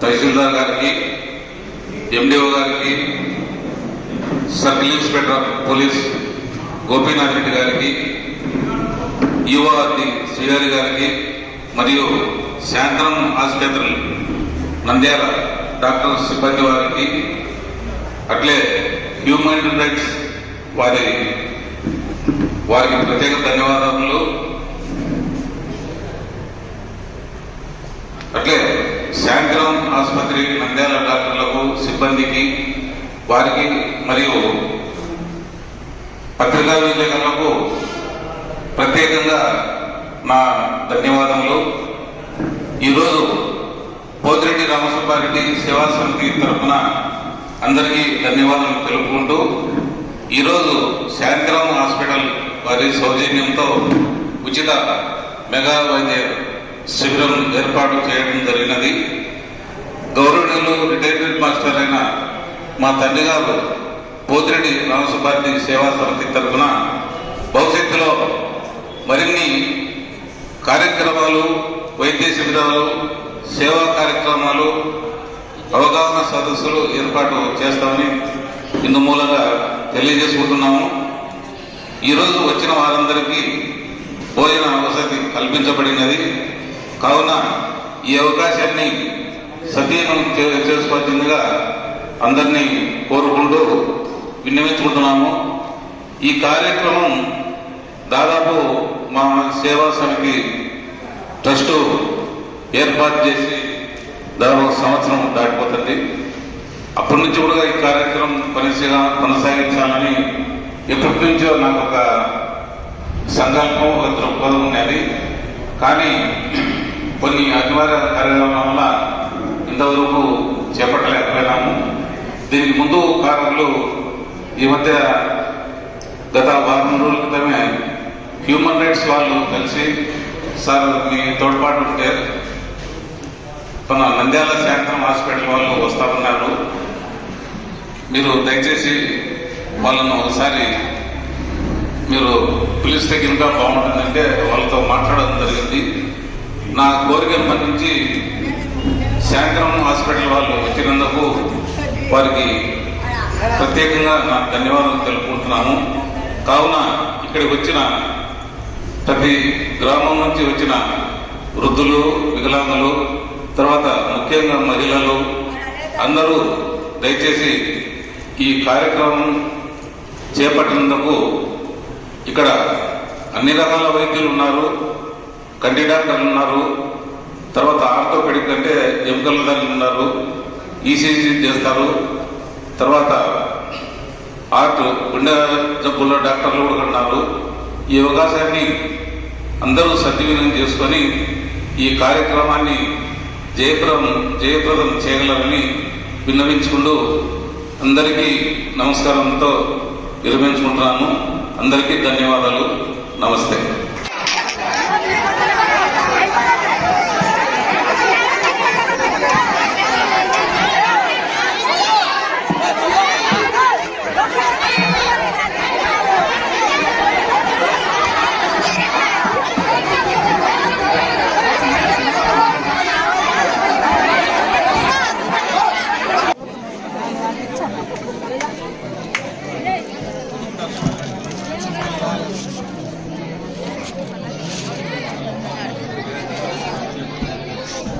తహసీల్దార్ గారికి ఎండిఓ గారికి circle inspector of police Gopinath Reddy గారికి యువతి శ్రీహరి గారికి మరియు శాంతనం ఆసుపత్రి నంద్యాల డాక్టర్ సిబ్బంది వారికి అట్లే హ్యూమన్ రైట్స్ వారి వారికి ప్రత్యేక ధన్యవాదములు. అట్లే శాంతిరాం ఆసుపత్రి నంద్యాల డాక్టర్లకు సిబ్బందికి వారికి మరియు పత్రికా విలేకరులకు ప్రత్యేకంగా నా ధన్యవాదములు. ఈరోజు పోతిరెడ్డి రామసుబ్బారెడ్డి సేవా సమితి తరఫున అందరికీ ధన్యవాదాలు తెలుపుకుంటూ ఈరోజు శాంతిరామ్ హాస్పిటల్ వారి సౌజన్యంతో ఉచిత మెగా వైద్య శిబిరం ఏర్పాటు చేయడం జరిగినది. గౌరవనీయులు రిటైర్మెంట్ మాస్టర్ అయిన మా తండ్రి గారు పోతిరెడ్డి రామసుబ్బారెడ్డి సేవా సమితి తరఫున భవిష్యత్తులో మరిన్ని కార్యక్రమాలు వైద్య శిబిరాలు సేవా కార్యక్రమాలు అవగాహన సదస్సులు ఏర్పాటు చేస్తామని ఇందు మూలంగా తెలియజేసుకుంటున్నాము. ఈరోజు వచ్చిన వారందరికీ భోజన వసతి కల్పించబడినది. కావున ఈ అవకాశాన్ని సతీనం చే- చేసుకోవాల్సిందిగా అందరినీ కోరుకుంటూ విన్నవించుకుంటున్నాము. ఈ కార్యక్రమం దాదాపు మా సేవా సమితి ట్రస్టు ఏర్పాటు చేసి దాదాపు సంవత్సరం దాటిపోతుంది. అప్పటి నుంచి కూడా ఈ కార్యక్రమం కొనసాగా కొనసాగించాలని ఎప్పటి నుంచో నాకు ఒక సంకల్పం ఒక దృక్పథం ఉండేది కానీ కొన్ని అనివార్య కార్యక్రమం వల్ల ఇంతవరకు చేపట్టలేకపోయినాము. దీనికి ముందు కారణాలు ఈ మధ్య గత వారం రోజుల క్రితమే హ్యూమన్ రైట్స్ వాళ్ళు కలిసి సార్ మీ తోడ్పాటు ఉంటే మన నంద్యాల శాంతం హాస్పిటల్ వాళ్ళు వస్తామన్నారు మీరు దయచేసి వాళ్ళను ఒకసారి మీరు పిలిస్తే ఇంకా బాగుంటుందంటే వాళ్ళతో మాట్లాడడం జరిగింది. నా కోరిక మన్నించి శాంకరం హాస్పిటల్ వాళ్ళు వచ్చినందుకు వారికి ప్రత్యేకంగా నా ధన్యవాదాలు తెలుపుకుంటున్నాము కావున ఇక్కడికి వచ్చిన ప్రతి గ్రామం నుంచి వచ్చిన వృద్ధులు వికలాంగులు తర్వాత ముఖ్యంగా మహిళలు అందరూ దయచేసి ఈ కార్యక్రమం చేపట్టినందుకు ఇక్కడ అన్ని రకాల వైద్యులు ఉన్నారు కంటి డాక్టర్లు ఉన్నారు తర్వాత ఆర్థోపెడిక్ అంటే ఎముకల దాన్ని ఉన్నారు ఈసీజీ చేస్తారు తర్వాత హార్ట్ గుండె జబ్బుల్లో డాక్టర్లు కూడా ఉన్నారు. ఈ అవకాశాన్ని అందరూ సద్వినియోగం చేసుకొని ఈ కార్యక్రమాన్ని జయప్రదం జయప్రదం చేయగలరని విన్నవించుకుంటూ అందరికీ నమస్కారంతో విరమించుకుంటున్నాను అందరికీ ధన్యవాదాలు. నమస్తే.